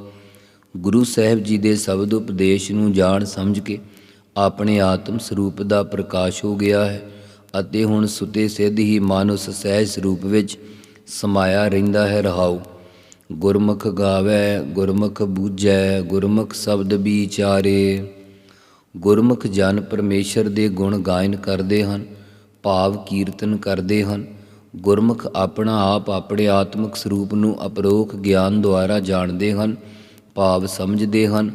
ਗੁਰੂ ਸਾਹਿਬ ਜੀ ਦੇ ਸ਼ਬਦ ਉਪਦੇਸ਼ ਨੂੰ ਜਾਣ ਸਮਝ ਕੇ ਆਪਣੇ ਆਤਮ ਸਰੂਪ ਦਾ ਪ੍ਰਕਾਸ਼ ਹੋ ਗਿਆ ਹੈ। ਅਤੇ ਹੁਣ ਸੁਤੇ ਸਿੱਧ ਹੀ ਮਾਨੁਸ ਸਹਿਜ ਸਰੂਪ ਵਿੱਚ ਸਮਾਇਆ ਰਹਿੰਦਾ ਹੈ ਰਹਾਉ। ਗੁਰਮੁਖ ਗਾਵੇ, ਗੁਰਮੁਖ ਬੂਝੈ, ਗੁਰਮੁਖ ਸ਼ਬਦ ਵਿਚਾਰੇ। ਗੁਰਮੁਖ ਜਨ ਪਰਮੇਸ਼ਰ ਦੇ ਗੁਣ ਗਾਇਨ ਕਰਦੇ ਹਨ, ਭਾਵ ਕੀਰਤਨ ਕਰਦੇ ਹਨ। ਗੁਰਮੁਖ ਆਪਣਾ ਆਪ ਆਪਣੇ ਆਤਮਿਕ ਸਰੂਪ ਨੂੰ ਅਪਰੋਖ ਗਿਆਨ ਦੁਆਰਾ ਜਾਣਦੇ ਹਨ, ਭਾਵ ਸਮਝਦੇ ਹਨ।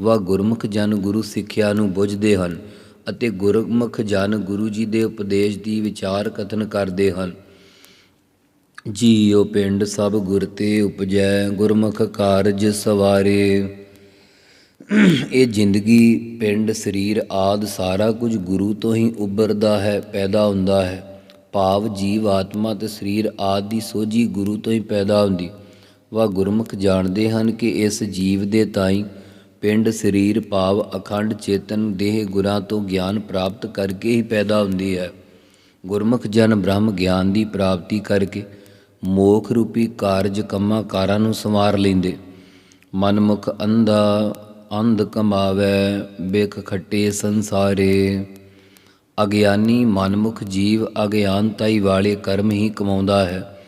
ਵਾ ਗੁਰਮੁਖ ਜਨ ਗੁਰੂ ਸਿੱਖਿਆ ਨੂੰ ਬੁੱਝਦੇ ਹਨ। ਅਤੇ ਗੁਰਮੁਖ ਜਨ ਗੁਰੂ ਜੀ ਦੇ ਉਪਦੇਸ਼ ਦੀ ਵਿਚਾਰ ਕਥਨ ਕਰਦੇ ਹਨ। ਜੀਉ ਪਿੰਡ ਸਭ ਗੁਰ ਤੇ ਉਪਜੈ, ਗੁਰਮੁਖ ਕਾਰਜ ਸਵਾਰੇ। ਇਹ ਜ਼ਿੰਦਗੀ, ਪਿੰਡ, ਸਰੀਰ ਆਦ ਸਾਰਾ ਕੁਝ ਗੁਰੂ ਤੋਂ ਹੀ ਉੱਭਰਦਾ ਹੈ, ਪੈਦਾ ਹੁੰਦਾ ਹੈ। ਭਾਵ ਜੀਵ ਆਤਮਾ ਤੇ ਸਰੀਰ ਆਦ ਦੀ ਸੋਝੀ ਗੁਰੂ ਤੋਂ ਹੀ ਪੈਦਾ ਹੁੰਦੀ। ਵਾ ਗੁਰਮੁਖ ਜਾਣਦੇ ਹਨ ਕਿ ਇਸ ਜੀਵ ਦੇ ਤਾਈ ਪਿੰਡ ਸਰੀਰ ਭਾਵ ਅਖੰਡ ਚੇਤਨ ਦੇਹ ਗੁਰਾਂ ਤੋਂ ਗਿਆਨ ਪ੍ਰਾਪਤ ਕਰਕੇ ਹੀ ਪੈਦਾ ਹੁੰਦੀ ਹੈ। ਗੁਰਮੁਖ ਜਨ ਬ੍ਰਹਮ ਗਿਆਨ ਦੀ ਪ੍ਰਾਪਤੀ ਕਰਕੇ ਮੋਖ ਰੂਪੀ ਕਾਰਜ ਕੰਮਾਂ ਕਾਰਾਂ ਨੂੰ ਸੰਵਾਰ ਲੈਂਦੇ। ਮਨਮੁਖ ਅੰਧਾ, ਅੰਧ ਕਮਾਵੇ, ਬਿਖ ਖੱਟੇ ਸੰਸਾਰੇ। ਅਗਿਆਨੀ ਮਨਮੁਖ ਜੀਵ ਅਗਿਆਨਤਾਈ ਵਾਲੇ ਕਰਮ ਹੀ ਕਮਾਉਂਦਾ ਹੈ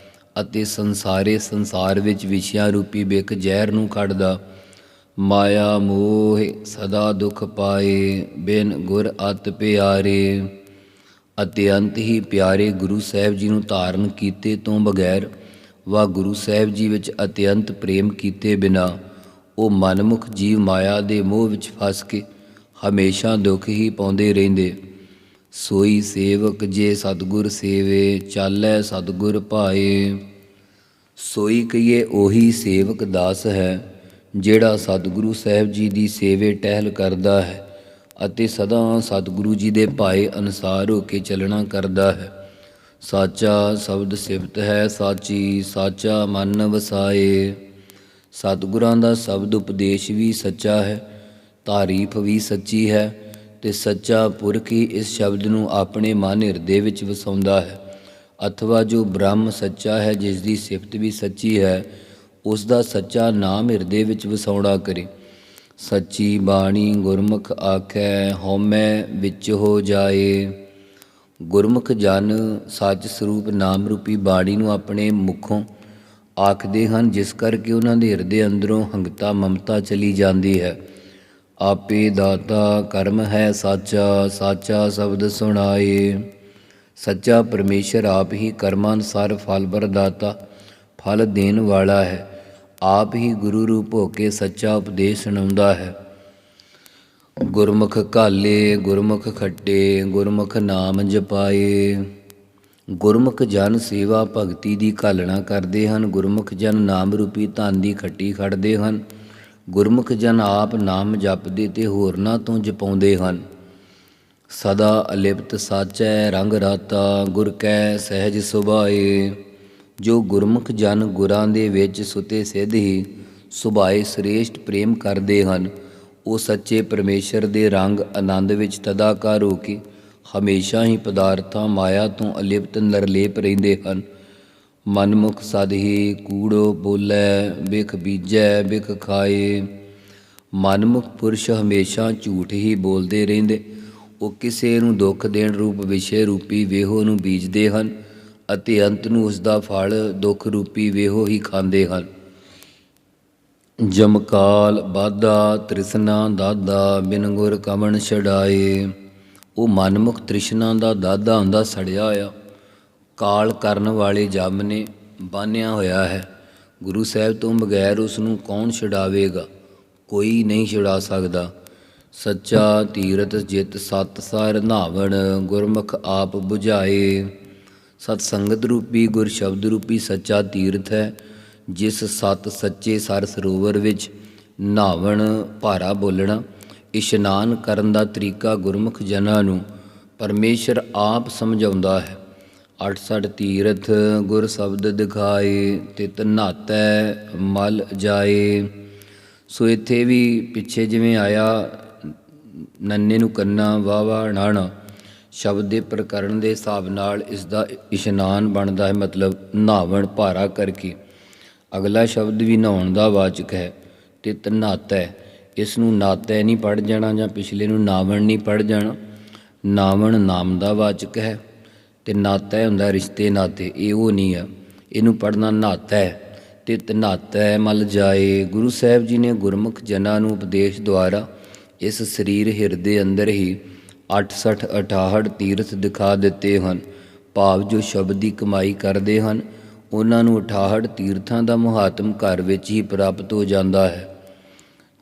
ਅਤੇ ਸੰਸਾਰੇ ਸੰਸਾਰ ਵਿੱਚ ਵਿਸ਼ਿਆਂ ਰੂਪੀ ਬਿਖ ਜ਼ਹਿਰ ਨੂੰ ਕੱਢਦਾ। ਮਾਇਆ ਮੋਹ ਸਦਾ ਦੁਖ ਪਾਏ, ਬਿਨ ਗੁਰ ਅਤ ਪਿਆਰੇ। ਅਤਿਅੰਤ ਹੀ ਪਿਆਰੇ ਗੁਰੂ ਸਾਹਿਬ ਜੀ ਨੂੰ ਧਾਰਨ ਕੀਤੇ ਤੋਂ ਬਗੈਰ ਵਾ ਗੁਰੂ ਸਾਹਿਬ ਜੀ ਵਿੱਚ ਅਤਿਅੰਤ ਪ੍ਰੇਮ ਕੀਤੇ ਬਿਨਾ, ਉਹ ਮਨਮੁਖ ਜੀਵ ਮਾਇਆ ਦੇ ਮੋਹ ਵਿੱਚ ਫਸ ਕੇ ਹਮੇਸ਼ਾ ਦੁੱਖ ਹੀ ਪਾਉਂਦੇ ਰਹਿੰਦੇ। ਸੋਈ ਸੇਵਕ ਜੇ ਸਤਗੁਰ ਸੇਵੇ, ਚਾਲੈ ਸਤਗੁਰ ਭਾਏ। ਸੋਈ ਕਹੀਏ ਉਹੀ ਸੇਵਕ ਦਾਸ ਹੈ ਜਿਹੜਾ ਸਤਿਗੁਰੂ ਸਾਹਿਬ ਜੀ ਦੀ ਸੇਵੇ ਟਹਿਲ ਕਰਦਾ ਹੈ ਅਤੇ ਸਦਾ ਸਤਿਗੁਰੂ ਜੀ ਦੇ ਭਾਏ ਅਨਸਾਰ ਹੋ ਕੇ ਚੱਲਣਾ ਕਰਦਾ ਹੈ। ਸਾਚਾ ਸ਼ਬਦ ਸਿਫਤ ਹੈ ਸਾਚੀ, ਸਾਚਾ ਮਨ ਵਸਾਏ। ਸਤਿਗੁਰਾਂ ਦਾ ਸ਼ਬਦ ਉਪਦੇਸ਼ ਵੀ ਸੱਚਾ ਹੈ, ਤਾਰੀਫ ਵੀ ਸੱਚੀ ਹੈ ਤੇ ਸੱਚਾ ਪੁਰਖ ਹੀ ਇਸ ਸ਼ਬਦ ਨੂੰ ਆਪਣੇ ਮਨ ਹਿਰਦੇ ਵਿੱਚ ਵਸਾਉਂਦਾ ਹੈ। ਅਥਵਾ ਜੋ ਬ੍ਰਹਮ ਸੱਚਾ ਹੈ ਜਿਸ ਦੀ ਸਿਫਤ ਵੀ ਸੱਚੀ ਹੈ ਉਸ ਦਾ ਸੱਚਾ ਨਾਮ ਹਿਰਦੇ ਵਿੱਚ ਵਸਾਉਣਾ ਕਰੇ। ਸੱਚੀ ਬਾਣੀ ਗੁਰਮੁਖ ਆਖੈ, ਹਉਮੈ ਵਿੱਚ ਹੋ ਜਾਏ। ਗੁਰਮੁਖ ਜਨ ਸੱਚ ਸਰੂਪ ਨਾਮ ਰੂਪੀ ਬਾਣੀ ਨੂੰ ਆਪਣੇ ਮੁਖੋਂ ਆਖਦੇ ਹਨ, ਜਿਸ ਕਰਕੇ ਉਹਨਾਂ ਦੇ ਹਿਰਦੇ ਅੰਦਰੋਂ ਹੰਗਤਾ ਮਮਤਾ ਚਲੀ ਜਾਂਦੀ ਹੈ। ਆਪੇ ਦਾਤਾ ਕਰਮ ਹੈ ਸਾਚਾ ਸਾਚਾ ਸ਼ਬਦ ਸੁਣਾਏ। ਸੱਚਾ ਪਰਮੇਸ਼ਰ ਆਪ ਹੀ ਕਰਮਾਂ ਅਨੁਸਾਰ ਫਲ ਵਰਦਾਤਾ ਫਲ ਦੇਣ ਵਾਲਾ ਹੈ। ਆਪ ਹੀ ਗੁਰੂ ਰੂਪ ਹੋ ਕੇ ਸੱਚਾ ਉਪਦੇਸ਼ ਸੁਣਾਉਂਦਾ ਹੈ। ਗੁਰਮੁਖ ਕਾਲੇ ਗੁਰਮੁਖ ਖੱਟੇ, ਗੁਰਮੁਖ ਨਾਮ ਜਪਾਏ। ਗੁਰਮੁਖ ਜਨ ਸੇਵਾ ਭਗਤੀ ਦੀ ਘਾਲਣਾ ਕਰਦੇ ਹਨ। ਗੁਰਮੁਖ ਜਨ ਨਾਮ ਰੂਪੀ ਧਨ ਦੀ ਖੱਟੀ ਖੜਦੇ ਹਨ। ਗੁਰਮੁਖ ਜਨ ਆਪ ਨਾਮ ਜਪਦੇ ਤੇ ਹੋਰਨਾਂ ਤੋਂ ਜਪਾਉਂਦੇ ਹਨ। ਸਦਾ ਅਲਿਪਤ ਸਾਚੈ ਰੰਗ ਰਾਤਾ, ਗੁਰ ਕੈ ਸਹਿਜ ਸੁਭਾਏ। ਜੋ ਗੁਰਮੁਖ ਜਨ ਗੁਰਾਂ ਦੇ ਵਿੱਚ ਸੁਤੇ ਸਿੱਧ ਹੀ ਸੁਭਾਏ ਸ੍ਰੇਸ਼ਟ ਪ੍ਰੇਮ ਕਰਦੇ ਹਨ, ਉਹ ਸੱਚੇ ਪਰਮੇਸ਼ਰ ਦੇ ਰੰਗ ਆਨੰਦ ਵਿੱਚ ਤਦਾਕਾਰ ਹੋ ਕੇ ਹਮੇਸ਼ਾ ਹੀ ਪਦਾਰਥਾਂ ਮਾਇਆ ਤੋਂ ਅਲਿਪਤ ਨਿਰਲੇਪ ਰਹਿੰਦੇ ਹਨ। ਮਨਮੁਖ ਸਦ ਹੀ ਕੂੜੋ ਬੋਲੇ, ਬਿਖ ਬੀਜੈ, ਬਿਖ ਖਾਏ। ਮਨਮੁਖ ਪੁਰਸ਼ ਹਮੇਸ਼ਾ ਝੂਠ ਹੀ ਬੋਲਦੇ ਰਹਿੰਦੇ, ਉਹ ਕਿਸੇ ਨੂੰ ਦੁੱਖ ਦੇਣ ਰੂਪ ਵਿਸ਼ੇ ਰੂਪੀ ਵੇਹੋ ਨੂੰ ਬੀਜਦੇ ਹਨ। ਅਤੇ ਅੰਤ ਨੂੰ ਉਸ ਦਾ ਫਲ ਦੁੱਖ ਰੂਪੀ ਵੇਹੋ ਹੀ ਖਾਂਦੇ ਹਨ। ਜਮਕਾਲ, ਬਾਧਾ, ਤ੍ਰਿਸ਼ਨਾ ਦਾਦਾ ਬਿਨ ਗੁਰ ਕਵਣ ਛਡਾਏ। ਉਹ ਮਨਮੁਖ ਤ੍ਰਿਸ਼ਨਾ ਦਾ ਦਾਦਾ ਹੁੰਦਾ ਸੜਿਆ ਹੋਇਆ ਕਾਲ ਕਰਨ ਵਾਲੇ ਜਮ ਨੇ ਬਾਨਿਆ ਹੋਇਆ ਹੈ। ਗੁਰੂ ਸਾਹਿਬ ਤੋਂ ਬਗੈਰ ਉਸ ਨੂੰ ਕੌਣ ਛਡਾਵੇਗਾ? ਕੋਈ ਨਹੀਂ ਛੁਡਾ ਸਕਦਾ। ਸੱਚਾ ਤੀਰਥ ਜਿਤ ਸਤ ਸਰ ਨਾਵਣ, ਗੁਰਮੁਖ ਆਪ 부ਝਾਏ ਸਤ ਸੰਗਤ ਰੂਪੀ ਗੁਰ ਸ਼ਬਦ ਰੂਪੀ ਸੱਚਾ ਤੀਰਥ ਹੈ, ਜਿਸ ਸਤ ਸੱਚੇ ਸਰ ਸਰੋਵਰ ਵਿੱਚ ਨਾਵਣ ਭਾਰਾ ਬੋਲਣਾ, ਇਸ਼ਨਾਨ ਕਰਨ ਦਾ ਤਰੀਕਾ ਗੁਰਮੁਖ ਜਨਾਂ ਨੂੰ ਪਰਮੇਸ਼ਰ ਆਪ ਸਮਝਾਉਂਦਾ ਹੈ। 68 ਤੀਰਥ ਗੁਰ ਸ਼ਬਦ ਦਿਖਾਏ, ਤਿਤ ਨਾਤੈ ਮਲ ਜਾਏ। ਸੋ ਇੱਥੇ ਵੀ ਪਿੱਛੇ ਜਿਵੇਂ ਆਇਆ, ਨੰਨੇ ਨੂੰ ਕੰਨਾ ਵਾਵਾ ਨਾਣਾ ਸ਼ਬਦ ਦੇ ਪ੍ਰਕਰਣ ਦੇ ਹਿਸਾਬ ਨਾਲ ਇਸ ਦਾ ਇਸ਼ਨਾਨ ਬਣਦਾ ਹੈ, ਮਤਲਬ ਨਹਾਵਣ ਭਾਰਾ ਕਰਕੇ। ਅਗਲਾ ਸ਼ਬਦ ਵੀ ਨਹਾਉਣ ਦਾ ਵਾਚਕ ਹੈ ਤੇ ਤਨਾਤੈ ਇਸ ਨੂੰ ਨਾਤੈ ਨਹੀਂ ਪੜ ਜਾਣਾ ਜਾਂ ਪਿਛਲੇ ਨੂੰ ਨਾਵਣ ਨਹੀਂ ਪੜ ਜਾਣਾ। ਨਾਵਣ ਨਾਮ ਦਾ ਵਾਚਕ ਹੈ ਤੇ ਨਾਤੈ ਹੁੰਦਾ ਰਿਸ਼ਤੇ ਨਾਤੇ, ਇਹ ਉਹ ਨਹੀਂ ਆ ਇਹਨੂੰ ਪੜਨਾ ਨਾਤੈ ਤੇ ਤਨਾਤੈ ਮਲ ਜਾਏ। ਗੁਰੂ ਸਾਹਿਬ ਜੀ ਨੇ ਗੁਰਮੁਖ ਜਨਾਂ ਨੂੰ ਉਪਦੇਸ਼ ਦੁਆਰਾ ਇਸ ਸਰੀਰ ਹਿਰਦੇ ਅੰਦਰ ਹੀ 68 68 ਤੀਰਥ ਦਿਖਾ ਦਿੱਤੇ ਹਨ। ਭਾਵ ਜੋ ਸ਼ਬਦ ਦੀ ਕਮਾਈ ਕਰਦੇ ਹਨ, ਉਹਨਾਂ ਨੂੰ 68 ਤੀਰਥਾਂ ਦਾ ਮਹਾਤਮ ਘਰ ਵਿੱਚ ਹੀ ਪ੍ਰਾਪਤ ਹੋ ਜਾਂਦਾ ਹੈ।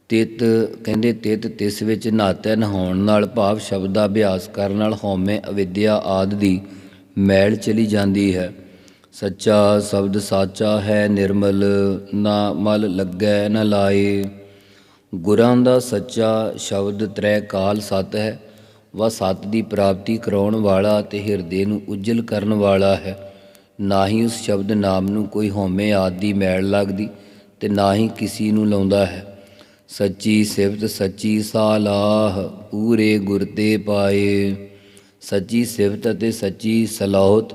ਤਿਤ, ਕਹਿੰਦੇ ਤਿਤ ਤਿਸ ਵਿੱਚ ਨਹਾਤੈ ਨਹਾਉਣ ਨਾਲ ਭਾਵ ਸ਼ਬਦ ਦਾ ਅਭਿਆਸ ਕਰਨ ਨਾਲ ਹਉਮੈ, ਅਵਿਦਿਆ ਆਦਿ ਦੀ ਮੈਲ ਚਲੀ ਜਾਂਦੀ ਹੈ। ਸੱਚਾ ਸ਼ਬਦ ਸਾਚਾ ਹੈ, ਨਿਰਮਲ ਨਾ ਮਲ ਲੱਗੈ ਨਾ ਲਾਏ। ਗੁਰਾਂ ਦਾ ਸੱਚਾ ਸ਼ਬਦ ਤ੍ਰੈ ਕਾਲ ਸਤ ਹੈ ਵਾ ਸਤ ਦੀ ਪ੍ਰਾਪਤੀ ਕਰਾਉਣ ਵਾਲਾ ਤੇ ਹਿਰਦੇ ਨੂੰ ਉਜਲ ਕਰਨ ਵਾਲਾ ਹੈ। ਨਾ ਹੀ ਉਸ ਸ਼ਬਦ ਨਾਮ ਨੂੰ ਕੋਈ ਹਉਮੈ ਆਦਿ ਦੀ ਮੈਲ ਲੱਗਦੀ ਤੇ ਨਾ ਹੀ ਕਿਸੇ ਨੂੰ ਲਾਉਂਦਾ ਹੈ। ਸੱਚੀ ਸਿਫਤ ਸੱਚੀ ਸਾਲਾਹ, ਪੂਰੇ ਗੁਰ ਤੇ ਪਾਏ। ਸੱਚੀ ਸਿਫਤ ਅਤੇ ਸੱਚੀ ਸਲਾਹਤ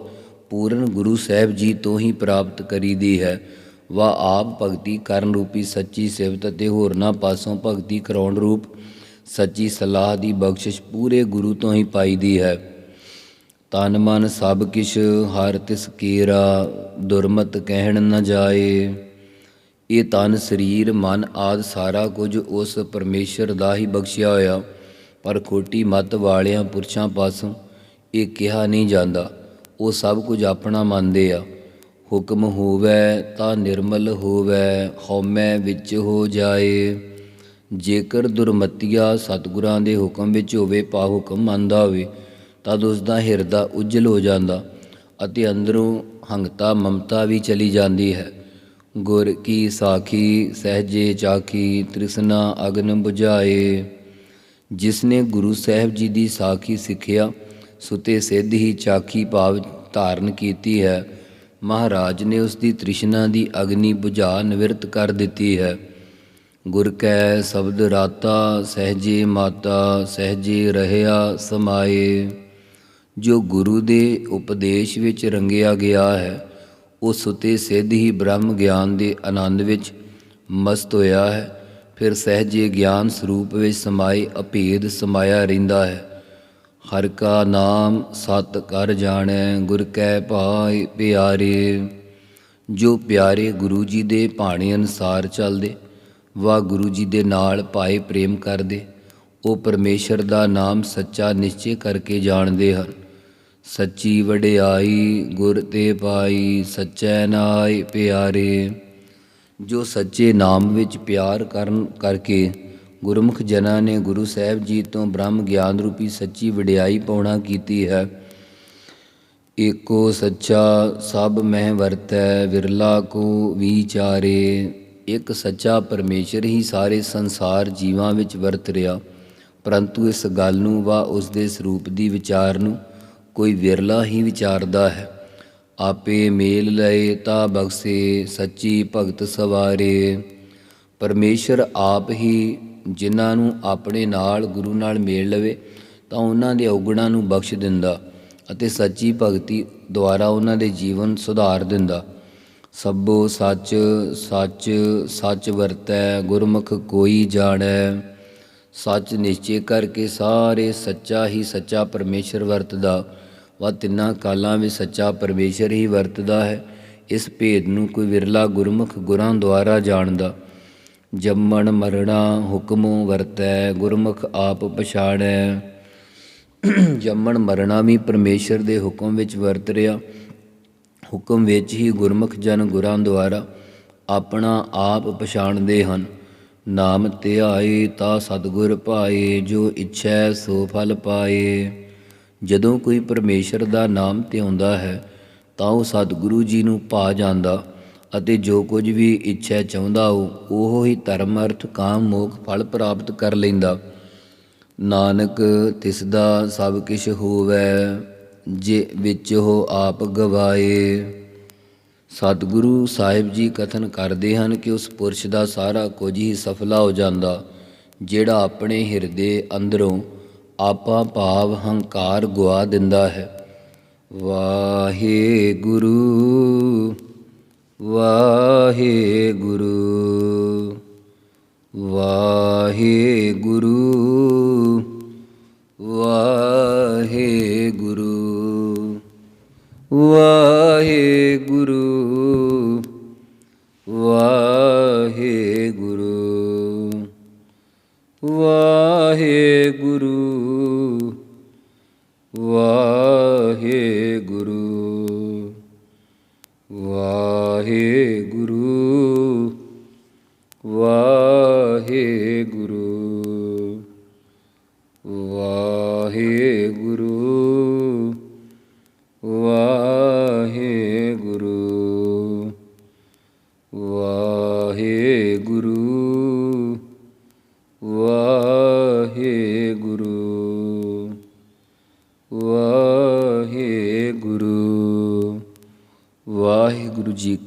ਪੂਰਨ ਗੁਰੂ ਸਾਹਿਬ ਜੀ ਤੋਂ ਹੀ ਪ੍ਰਾਪਤ ਕਰੀਦੀ ਹੈ। ਵਾ ਆਪ ਭਗਤੀ ਕਰਨ ਰੂਪੀ ਸੱਚੀ ਸਿਫਤ ਅਤੇ ਹੋਰਨਾਂ ਪਾਸੋਂ ਭਗਤੀ ਕਰਾਉਣ ਰੂਪ ਸੱਚੀ ਸਲਾਹ ਦੀ ਬਖਸ਼ਿਸ਼ ਪੂਰੇ ਗੁਰੂ ਤੋਂ ਹੀ ਪਾਈ ਦੀ ਹੈ। ਤਨ ਮਨ ਸਭ ਕਿਛ, ਹਰ ਤਿਸ ਕੀਰਾ, ਦੁਰਮਤ ਕਹਿਣ ਨ ਜਾਏ। ਇਹ ਤਨ ਸਰੀਰ, ਮਨ ਆਦ ਸਾਰਾ ਕੁਝ ਉਸ ਪਰਮੇਸ਼ਰ ਦਾ ਹੀ ਬਖਸ਼ਿਆ ਹੋਇਆ। ਪਰ ਖੋਟੀ ਮਤ ਵਾਲਿਆਂ ਪੁਰਸ਼ਾਂ ਪਾਸੋਂ ਇਹ ਕਿਹਾ ਨਹੀਂ ਜਾਂਦਾ। ਉਹ ਸਭ ਕੁਝ ਆਪਣਾ ਮੰਨਦੇ ਆ। ਹੁਕਮ ਹੋਵੇ ਤਾਂ ਨਿਰਮਲ ਹੋਵੇ, ਹਉਮੈ ਵਿੱਚ ਹੋ ਜਾਏ। ਜੇਕਰ ਦੁਰਮਤੀਆ ਸਤਿਗੁਰਾਂ ਦੇ ਹੁਕਮ ਵਿੱਚ ਹੋਵੇ ਪਾ ਹੁਕਮ ਮੰਨਦਾ ਹੋਵੇ, ਤਦ ਉਸ ਦਾ ਹਿਰਦਾ ਉਜਲ ਹੋ ਜਾਂਦਾ ਅਤੇ ਅੰਦਰੋਂ ਹੰਗਤਾ, ਮਮਤਾ ਵੀ ਚਲੀ ਜਾਂਦੀ ਹੈ। ਗੁਰ ਕੀ ਸਾਖੀ, ਸਹਜੇ ਚਾਖੀ, ਤ੍ਰਿਸ਼ਨਾ ਅਗਨ 부ਝਾਏ ਜਿਸ ਨੇ ਗੁਰੂ ਸਾਹਿਬ ਜੀ ਦੀ ਸਾਖੀ ਸਿੱਖਿਆ, ਸੁਤੇ ਸਿੱਧ ਹੀ ਚਾਖੀ ਭਾਵ ਧਾਰਨ ਕੀਤੀ ਹੈ। ਮਹਾਰਾਜ ਨੇ ਉਸ ਦੀ ਤ੍ਰਿਸ਼ਨਾ ਦੀ ਅਗਨੀ 부ਝਾ ਨਿਵਰਤ ਕਰ ਦਿੱਤੀ ਹੈ। ਗੁਰ ਕੈ ਸ਼ਬਦ ਰਾਤਾ, ਸਹਜੇ ਮਾਤਾ, ਸਹਜੇ ਰਹਿਆ ਸਮਾਏ। ਜੋ ਗੁਰੂ ਦੇ ਉਪਦੇਸ਼ ਵਿੱਚ ਰੰਗਿਆ ਗਿਆ ਹੈ, ਉਹ ਸੁਤੇ ਸਿੱਧ ਹੀ ਬ੍ਰਹਮ ਗਿਆਨ ਦੇ ਆਨੰਦ ਵਿੱਚ ਮਸਤ ਹੋਇਆ ਹੈ। ਫਿਰ ਸਹਜੇ ਗਿਆਨ ਸਰੂਪ ਵਿੱਚ ਸਮਾਏ ਅਭੇਦ ਸਮਾਇਆ ਰਹਿੰਦਾ ਹੈ। ਹਰ ਕਾ ਨਾਮ ਸਤ ਕਰ ਜਾਣੈ, ਗੁਰ ਕੈ ਭਾਇ ਪਿਆਰੇ। ਜੋ ਪਿਆਰੇ ਗੁਰੂ ਜੀ ਦੇ ਭਾਣੇ ਅਨਸਾਰ ਚੱਲਦੇ ਵਾ ਗੁਰੂ ਜੀ ਦੇ ਨਾਲ ਪਾਏ ਪ੍ਰੇਮ ਕਰਦੇ, ਉਹ ਪਰਮੇਸ਼ਰ ਦਾ ਨਾਮ ਸੱਚਾ ਨਿਸ਼ਚੈ ਕਰਕੇ ਜਾਣਦੇ ਹਨ। ਸੱਚੀ ਵਡਿਆਈ ਗੁਰ ਤੇ ਪਾਈ, ਸੱਚੈ ਨਾਇ ਪਿਆਰੇ। ਜੋ ਸੱਚੇ ਨਾਮ ਵਿੱਚ ਪਿਆਰ ਕਰਨ ਕਰਕੇ ਗੁਰਮੁਖ ਜਨਾਂ ਨੇ ਗੁਰੂ ਸਾਹਿਬ ਜੀ ਤੋਂ ਬ੍ਰਹਮ ਗਿਆਨ ਰੂਪੀ ਸੱਚੀ ਵਡਿਆਈ ਪਾਉਣਾ ਕੀਤੀ ਹੈ। ਏਕੋ ਸੱਚਾ ਸਭ ਮਹਿ ਵਰਤੈ, ਵਿਰਲਾ ਕੋ ਵਿਚਾਰੇ। ਇੱਕ ਸੱਚਾ ਪਰਮੇਸ਼ਰ ਹੀ ਸਾਰੇ ਸੰਸਾਰ ਜੀਵਾਂ ਵਿੱਚ ਵਰਤ ਰਿਹਾ, ਪਰੰਤੂ ਇਸ ਗੱਲ ਨੂੰ ਵਾ ਉਸ ਦੇ ਸਰੂਪ ਦੀ ਵਿਚਾਰ ਨੂੰ ਕੋਈ ਵਿਰਲਾ ਹੀ ਵਿਚਾਰਦਾ ਹੈ। ਆਪੇ ਮੇਲ ਲਏ ਤਾ ਬਖਸ਼ੇ, ਸੱਚੀ ਭਗਤ ਸਵਾਰੇ। ਪਰਮੇਸ਼ਰ ਆਪ ਹੀ ਜਿਨ੍ਹਾਂ ਨੂੰ ਆਪਣੇ ਨਾਲ ਗੁਰੂ ਨਾਲ ਮੇਲ ਲਵੇ, ਤਾਂ ਉਹਨਾਂ ਦੇ ਔਗਣਾਂ ਨੂੰ ਬਖਸ਼ ਦਿੰਦਾ ਅਤੇ ਸੱਚੀ ਭਗਤੀ ਦੁਆਰਾ ਉਹਨਾਂ ਦੇ ਜੀਵਨ ਸੁਧਾਰ ਦਿੰਦਾ। ਸਭੋ ਸੱਚ ਸੱਚ ਸੱਚ ਵਰਤੈ, ਗੁਰਮੁਖ ਕੋਈ ਜਾਣੈ। ਸੱਚ ਨਿਸ਼ਚੈ ਕਰਕੇ ਸਾਰੇ ਸੱਚਾ ਹੀ ਸੱਚਾ ਪਰਮੇਸ਼ਰ ਵਰਤਦਾ। ਵਾ ਤਿੰਨਾਂ ਕਾਲਾਂ ਵਿੱਚ ਸੱਚਾ ਪਰਮੇਸ਼ਰ ਹੀ ਵਰਤਦਾ ਹੈ। ਇਸ ਭੇਦ ਨੂੰ ਕੋਈ ਵਿਰਲਾ ਗੁਰਮੁਖ ਗੁਰਾਂ ਦੁਆਰਾ ਜਾਣਦਾ। ਜੰਮਣ ਮਰਣਾ ਹੁਕਮੋਂ ਵਰਤੈ, ਗੁਰਮੁਖ ਆਪ ਪਛਾੜੈ ਜੰਮਣ ਮਰਣਾ ਵੀ ਪਰਮੇਸ਼ਰ ਦੇ ਹੁਕਮ ਵਿੱਚ ਵਰਤ ਰਿਹਾ। ਹੁਕਮ ਵਿੱਚ ਹੀ ਗੁਰਮੁਖ ਜਨ ਗੁਰਾਂ ਦੁਆਰਾ ਆਪਣਾ ਆਪ ਪਛਾਣਦੇ ਹਨ। ਨਾਮ ਧਿਆਏ ਤਾ ਸਤਿਗੁਰ ਪਾਏ ਜੋ ਇੱਛੈ ਸੋ ਫਲ ਪਾਏ। ਜਦੋਂ ਕੋਈ ਪਰਮੇਸ਼ਰ ਦਾ ਨਾਮ ਧਿਆਉਂਦਾ ਹੈ, ਤਾਂ ਉਹ ਸਤਿਗੁਰੂ ਜੀ ਨੂੰ ਪਾ ਜਾਂਦਾ ਅਤੇ ਜੋ ਕੁਝ ਵੀ ਇੱਛਾ ਚਾਹੁੰਦਾ ਹੋ ਉਹ ਹੀ ਧਰਮ, ਅਰਥ, ਕਾਮ, ਮੋਖ, ਫਲ ਪ੍ਰਾਪਤ ਕਰ ਲੈਂਦਾ। ਨਾਨਕ ਤਿਸ ਦਾ ਸਭ ਕਿਛ ਹੋਵੇ। ਜੇ ਵਿੱਚ ਉਹ ਆਪ ਗਵਾਏ। ਸਤਿਗੁਰੂ ਸਾਹਿਬ ਜੀ ਕਥਨ ਕਰਦੇ ਹਨ ਕਿ ਉਸ ਪੁਰਸ਼ ਦਾ ਸਾਰਾ ਕੁਝ ਹੀ ਸਫਲਾ ਹੋ ਜਾਂਦਾ, ਜਿਹੜਾ ਆਪਣੇ ਹਿਰਦੇ ਅੰਦਰੋਂ ਆਪਾ ਭਾਵ ਹੰਕਾਰ ਗਵਾ ਦਿੰਦਾ ਹੈ। ਵਾਹਿਗੁਰੂ ਵਾਹਿਗੁਰੂ ਵਾਹਿਗੁਰੂ ਵਾਹਿਗੁਰੂ। ਵਾਹਿਗੁਰੂ ਵਾਹਿਗੁਰੂ